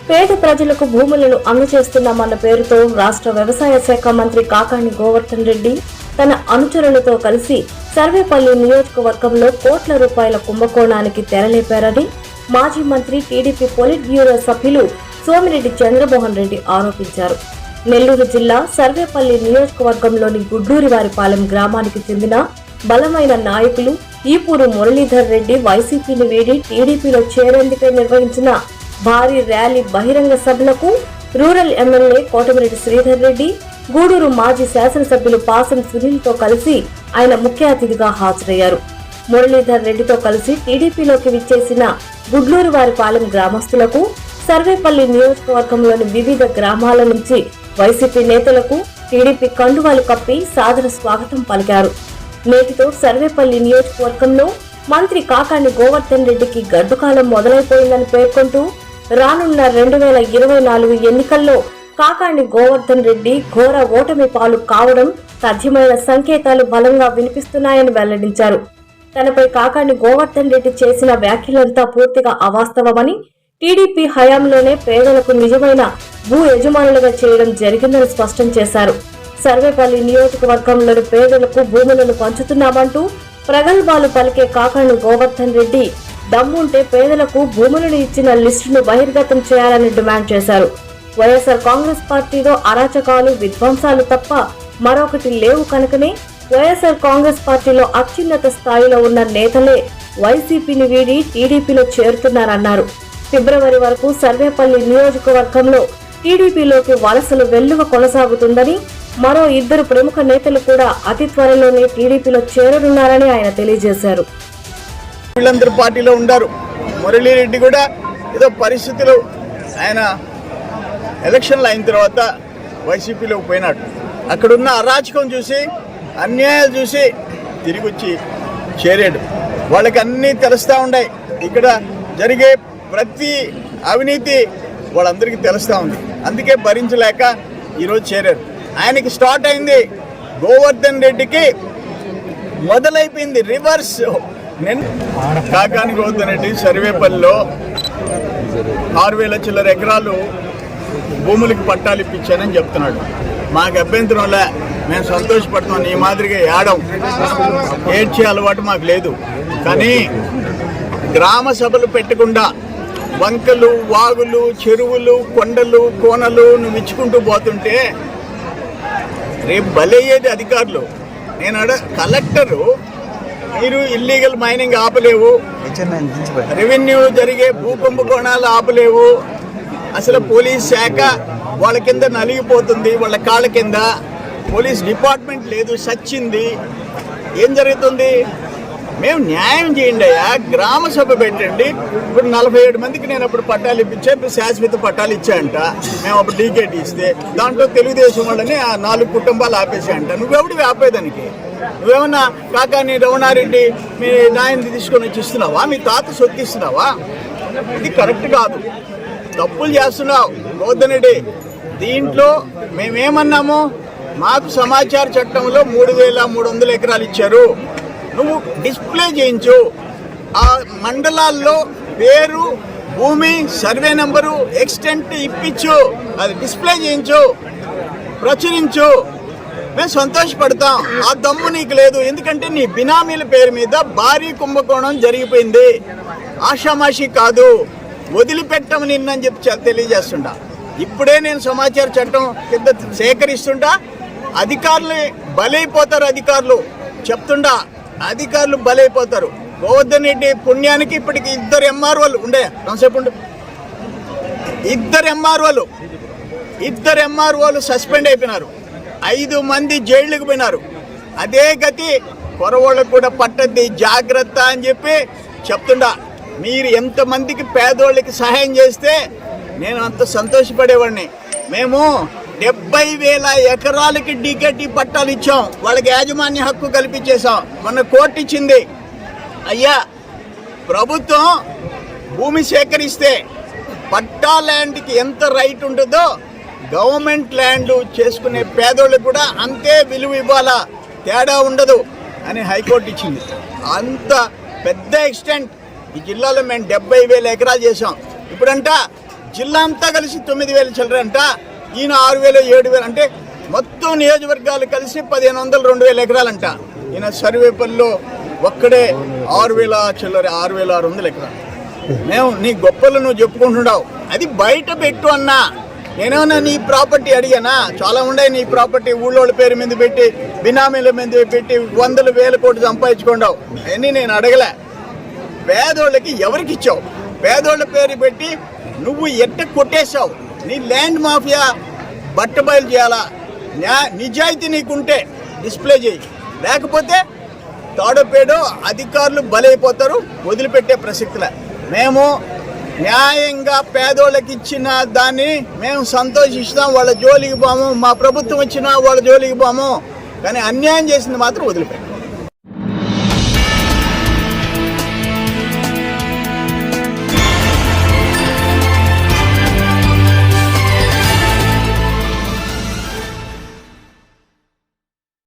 పేద ప్రజలకు భూములను అందజేస్తున్నామన్న పేరుతో రాష్ట్ర వ్యవసాయ శాఖ మంత్రి కాకాణి గోవర్ధన్ రెడ్డి తన అనుచరులతో కలిసి సర్వేపల్లి నియోజకవర్గంలో కోట్ల రూపాయల కుంభకోణానికి తెరలేపారని మాజీ మంత్రి టీడీపీ పొలిట్ బ్యూరో సభ్యులు సోమిరెడ్డి చంద్రమోహన్ రెడ్డి ఆరోపించారు. నెల్లూరు జిల్లా సర్వేపల్లి నియోజకవర్గంలోని గుడ్డూరివారిపాలెం గ్రామానికి చెందిన బలమైన నాయకులు ఈపూరు మురళీధర్ రెడ్డి వైసీపీని వీడి టీడీపీలో చేరేందుకై నిర్వహించిన భారీ ర్యాలీ బహిరంగ సభలకు రూరల్ ఎమ్మెల్యే కోటమిరెడ్డి శ్రీధర్ రెడ్డి గూడూరు మాజీ శాసనసభ్యులు పాసం సునీల్తో కలిసి ఆయన ముఖ్య అతిథిగా హాజరయ్యారు. మురళీధర్ రెడ్డితో కలిసి టీడీపీలోకి విచ్చేసిన గుడ్లూరు వారిపాలెం గ్రామస్తులకు సర్వేపల్లి నియోజకవర్గంలోని వివిధ గ్రామాల నుంచి వైసీపీ నేతలకు టీడీపీ కండువాలు కప్పి సాదర స్వాగతం పలికారు. నేటితో సర్వేపల్లి నియోజకవర్గంలో మంత్రి కాకాని గోవర్ధన్ రెడ్డికి గడ్డుకాలం మొదలైపోయిందని పేర్కొంటూ రానున్న రెండు వేల ఇరవై నాలుగు ఎన్నికల్లో కాకాణి గోవర్ధన్ రెడ్డి ఘోర ఓటమి పాలు కావడం సాధ్యమైన సంకేతాలు బలంగా వినిపిస్తున్నాయని వెల్లడించారు. తనపై కాకాణి గోవర్ధన్ రెడ్డి చేసిన వ్యాఖ్యలంతా పూర్తిగా అవాస్తవమని టీడీపీ హయాంలోనే పేదలకు నిజమైన భూ యజమానులుగా చేయడం జరిగిందని స్పష్టం చేశారు. సర్వేపల్లి నియోజకవర్గంలోని పేదలకు భూములను పంచుతున్నామంటూ ప్రగల్భాలు పలికే కాకాణి గోవర్ధన్ రెడ్డి దమ్ముంటే పేదలకు భూములను ఇచ్చిన లిస్టును బహిర్గతం చేయాలని డిమాండ్ చేశారు. వైఎస్ఆర్ కాంగ్రెస్ పార్టీలో అరాచకాలు విధ్వంసాలు తప్ప మరొకటి లేవు కనుకనే వైఎస్ఆర్ కాంగ్రెస్ పార్టీలో అత్యున్నత స్థాయిలో ఉన్న నేతలే వైసీపీని వీడి టీడీపీలో చేరుతున్నారన్నారు. ఫిబ్రవరి వరకు సర్వేపల్లి నియోజకవర్గంలో టీడీపీలోకి వలసలు వెల్లువ కొనసాగుతుందని మరో ఇద్దరు ప్రముఖ నేతలు కూడా అతి త్వరలోనే టీడీపీలో చేరనున్నారని ఆయన తెలియజేశారు. వీళ్ళందరూ పార్టీలో ఉన్నారు మురళీరెడ్డి కూడా ఏదో పరిస్థితులు ఆయన ఎలక్షన్లు అయిన తర్వాత వైసీపీలోకి పోయినాడు. అక్కడున్న అరాచకం చూసి అన్యాయాలు చూసి తిరిగి వచ్చి చేరాడు. వాళ్ళకి అన్నీ తెలుస్తూ ఉన్నాయి. ఇక్కడ జరిగే ప్రతి అవినీతి వాళ్ళందరికీ తెలుస్తూ ఉంది. అందుకే భరించలేక ఈరోజు చేరారు. ఆయనకి స్టార్ట్ అయింది గోవర్ధన్ రెడ్డికి మొదలైపోయింది రివర్స్ నేను కాకాని గోవర్ధన్ సర్వేపల్లిలో ఆరు వేల చిల్లర ఎకరాలు భూములకి పట్టాలు ఇప్పించానని చెప్తున్నాడు. మాకు అభ్యంతరంలే మేము సంతోషపడుతున్నాం ఈ మాదిరిగా ఏడం ఏడ్చే అలవాటు మాకు లేదు. కానీ గ్రామ సభలు పెట్టకుండా వంకలు వాగులు చెరువులు కొండలు కోనలు నువ్వు ఇచ్చుకుంటూ పోతుంటే రేపు బలయ్యేది అధికారులు. నేను అడ కలెక్టరు మీరు ఇల్లీగల్ మైనింగ్ ఆపలేవు. రెవెన్యూ జరిగే భూ కుంభకోణాలు ఆపలేవు. అసలు పోలీస్ శాఖ వాళ్ళ కింద నలిగిపోతుంది వాళ్ళ కాళ్ళ కింద. పోలీస్ డిపార్ట్మెంట్ లేదు సచ్చింది. ఏం జరుగుతుంది? మేము న్యాయం చేయండి అయ్యా. గ్రామ సభ పెట్టండి. ఇప్పుడు నలభై ఏడు మందికి నేను అప్పుడు పట్టాలు ఇప్పించా ఇప్పుడు శాశ్వత పట్టాలు ఇచ్చాయంట. మేము అప్పుడు డీకేట్ ఇస్తే దాంట్లో తెలుగుదేశం వాళ్ళని ఆ నాలుగు కుటుంబాలు ఆపేసాయంట నువ్వెప్పుడు ఆపేదానికి? నువ్వేమన్నా కాకాని రమణారెడ్డి మీ న్యాయం తీసుకొని వచ్చి ఇస్తున్నావా? మీ తాత సొత్తిస్తున్నావా ఇది కరెక్ట్ కాదు. తప్పులు చేస్తున్నావు. రోదనడే దీంట్లో మేమేమన్నాము? మాకు సమాచార చట్టంలో మూడు వేల మూడు వందల ఎకరాలు ఇచ్చారు. నువ్వు డిస్ప్లే చేయించు. ఆ మండలాల్లో పేరు భూమి సర్వే నెంబరు ఎక్స్టెంట్ ఇప్పించు. అది డిస్ప్లే చేయించు. ప్రచురించు. మేము సంతోషపడతాం. ఆ దమ్ము నీకు లేదు. ఎందుకంటే నీ బినామీల పేరు మీద భారీ కుంభకోణం జరిగిపోయింది. ఆషామాషి కాదు. వదిలిపెట్టము నిన్నని చెప్పి తెలియజేస్తుండ తెలియజేస్తుంటా. ఇప్పుడే నేను సమాచార చట్టం కింద సేకరిస్తుంటా. అధికారులు బలైపోతారు అధికారులు. చెప్తుండా అధికారులు బలైపోతారు. గోవర్ధన్ రెడ్డి పుణ్యానికి ఇప్పటికి ఇద్దరు ఎంఆర్ఓలు ఉండే. కాసేపు ఉండు. ఇద్దరు ఎంఆర్ఓలు. ఇద్దరు ఎంఆర్ఓలు సస్పెండ్ అయిపోయినారు. ఐదు మంది జైళ్ళకి పోయినారు. అదే గతి కొరవాళ్ళకు కూడా పట్టద్ది జాగ్రత్త అని చెప్పి చెప్తుండా. మీరు ఎంతమందికి పేదోళ్ళకి సహాయం చేస్తే నేను అంత సంతోషపడేవాడిని. మేము డెబ్బై వేల ఎకరాలకి డీకేటీ పట్టాలు ఇచ్చాం. వాళ్ళకి యాజమాన్య హక్కు కల్పించేశాం. మొన్న కోర్టు ఇచ్చింది. అయ్యా ప్రభుత్వం భూమి సేకరిస్తే పట్టా ల్యాండ్కి ఎంత రైట్ ఉంటుందో గవర్నమెంట్ ల్యాండ్ చేసుకునే పేదోళ్ళకి కూడా అంతే విలువ ఇవ్వాలా? తేడా ఉండదు అని హైకోర్టు ఇచ్చింది. అంత పెద్ద ఎక్స్టెంట్. ఈ జిల్లాలో మేము డెబ్బై వేల ఎకరాలు చేసాం ఇప్పుడంట జిల్లా అంతా కలిసి తొమ్మిది వేల చిల్లరంట ఈయన ఆరు వేలు ఏడు వేలు అంటే మొత్తం నియోజకవర్గాలు కలిసి పదిహేను వందలు రెండు వేల ఎకరాలంట. ఈయన సర్వే పనిలో ఒక్కడే ఆరు వేల చిల్లరి ఆరు వేల ఆరు వందల ఎకరాలు. మేము నీ గొప్పలు నువ్వు చెప్పుకుంటున్నావు. అది బయట పెట్టు అన్నా. నేనేమన్నా నీ ప్రాపర్టీ అడిగానా? చాలా ఉన్నాయి నీ ప్రాపర్టీ. ఊళ్ళోళ్ళ పేరు మీద పెట్టి బినామీల మీద పెట్టి వందలు వేల కోట్లు సంపాదించుకున్నావు. అవన్నీ నేను అడగలే. పేదోళ్ళకి ఎవరికి ఇచ్చావు? పేదోళ్ళ పేరు పెట్టి నువ్వు ఎట్ట కొట్టేశావు? నీ ల్యాండ్ మాఫియా బట్టబయలు చేయాలా? న్యా నిజాయితీ నీకుంటే డిస్ప్లే చేయి. లేకపోతే తాడోపేడో అధికారులు బలైపోతారు వదిలిపెట్టే ప్రసక్తిలే. మేము న్యాయంగా పేదోళ్ళకి ఇచ్చిన దాన్ని మేము సంతోషిస్తాం వాళ్ళ జోలికి పోము మా ప్రభుత్వం వచ్చినా వాళ్ళ జోలికి పోము కానీ అన్యాయం చేసింది మాత్రం వదిలిపెట్టాం.